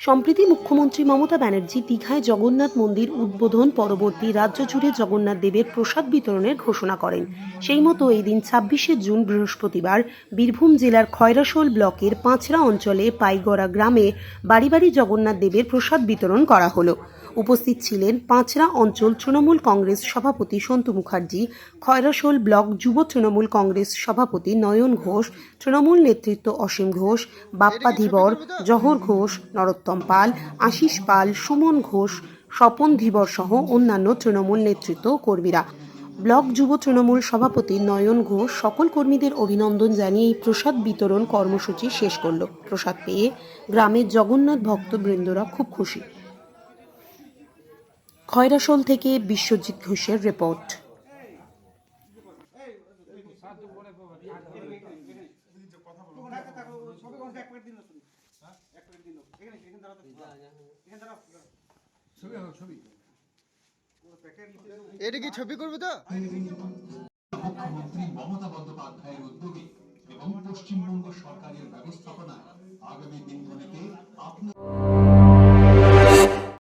সম্প্রতি মুখ্যমন্ত্রী মমতা ব্যানার্জি দীঘায় জগন্নাথ মন্দির উদ্বোধন, পরবর্তী রাজ্য জুড়ে জগন্নাথ দেবের প্রসাদ বিতরণের ঘোষণা করেন। সেই মতো এই দিন ছাব্বিশে জুন বৃহস্পতিবার বীরভূম জেলার খয়রাশোল ব্লকের পাঁচরা অঞ্চলে পাইগড়া গ্রামে বাড়ি বাড়ি জগন্নাথ দেবের প্রসাদ বিতরণ করা হলো। উপস্থিত ছিলেন পাঁচরা অঞ্চল তৃণমূল কংগ্রেস সভাপতি সন্তু মুখার্জি, খয়রাসোল ব্লক যুব তৃণমূল কংগ্রেস সভাপতি নয়ন ঘোষ, তৃণমূল নেতৃত্ব অসীম ঘোষ বাপ্পা ধীবর জহর ঘোষ, নরোত্তম পাল, আশিস পাল, সুমন ঘোষ, স্বপন ধীবর সহ অন্যান্য তৃণমূল নেতৃত্ব কর্মীরা। ব্লক যুব তৃণমূল সভাপতি নয়ন ঘোষ সকল কর্মীদের অভিনন্দন জানিয়ে এই প্রসাদ বিতরণ কর্মসূচি শেষ করল। প্রসাদ পেয়ে গ্রামের জগন্নাথ ভক্তবৃন্দরা খুব খুশি। খয়রাশোল থেকে বিশ্বজিৎ ঘোষের রিপোর্ট। ছবি এটা কি ছবি করবে তো? মুখ্যমন্ত্রী মমতা বন্দ্যোপাধ্যায়ের উদ্যোগে এবং পশ্চিমবঙ্গ সরকারের ব্যবস্থাপনায় আগামী দিনে